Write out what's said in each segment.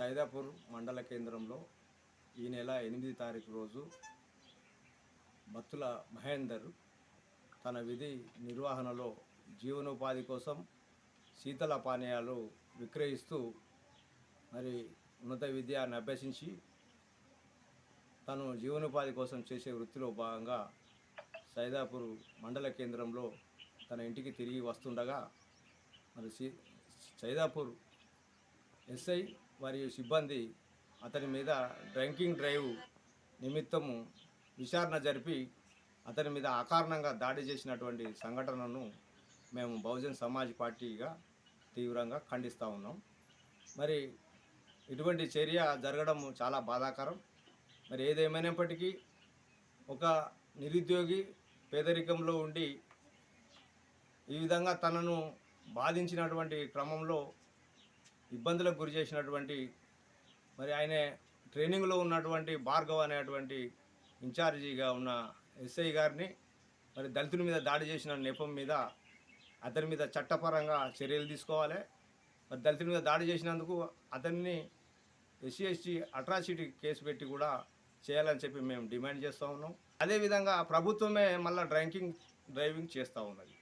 సైదాపూర్ మండల కేంద్రంలో ఈ నెల ఎనిమిది తారీఖు రోజు భత్తుల మహేందర్ తన విధి నిర్వహణలో జీవనోపాధి కోసం శీతల పానీయాలు విక్రయిస్తూ మరి ఉన్నత విద్యను అభ్యసించి తను జీవనోపాధి కోసం చేసే వృత్తిలో భాగంగా సైదాపూర్ మండల కేంద్రంలో తన ఇంటికి తిరిగి వస్తుండగా మరి సీ సైదాపూర్ ఎస్ఐ మరియు సిబ్బంది అతని మీద డ్రంకింగ్ డ్రైవ్ నిమిత్తము విచారణ జరిపి అతని మీద అకారణంగా దాడి చేసినటువంటి సంఘటనను మేము బహుజన్ సమాజ్ పార్టీగా తీవ్రంగా ఖండిస్తూ ఉన్నాం. మరి ఇటువంటి చర్య జరగడం చాలా బాధాకరం. మరి ఏదేమైనప్పటికీ ఒక నిరుద్యోగి పేదరికంలో ఉండి ఈ విధంగా తనను బాధించినటువంటి క్రమంలో ఇబ్బందులకు గురి చేసినటువంటి మరి ఆయన ట్రైనింగ్లో ఉన్నటువంటి భార్గవ్ అనేటువంటి ఇన్ఛార్జిగా ఉన్న ఎస్ఐ గారిని మరి దళితుల మీద దాడి చేసిన నెపం మీద అతని మీద చట్టపరంగా చర్యలు తీసుకోవాలి. మరి దళితుల మీద దాడి చేసినందుకు అతన్ని ఎస్సీ ఎస్టీ అట్రాసిటీ కేసు పెట్టి కూడా చేయాలని చెప్పి మేము డిమాండ్ చేస్తూ ఉన్నాం. అదేవిధంగా ప్రభుత్వమే మళ్ళీ డ్రింకింగ్ డ్రైవింగ్ చేస్తూ ఉన్నది.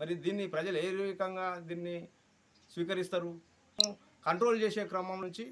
మరి దీన్ని ప్రజలు ఏ రకంగా దీన్ని స్వీకరిస్తారు? కంట్రోల్ చేసే క్రమం నుంచి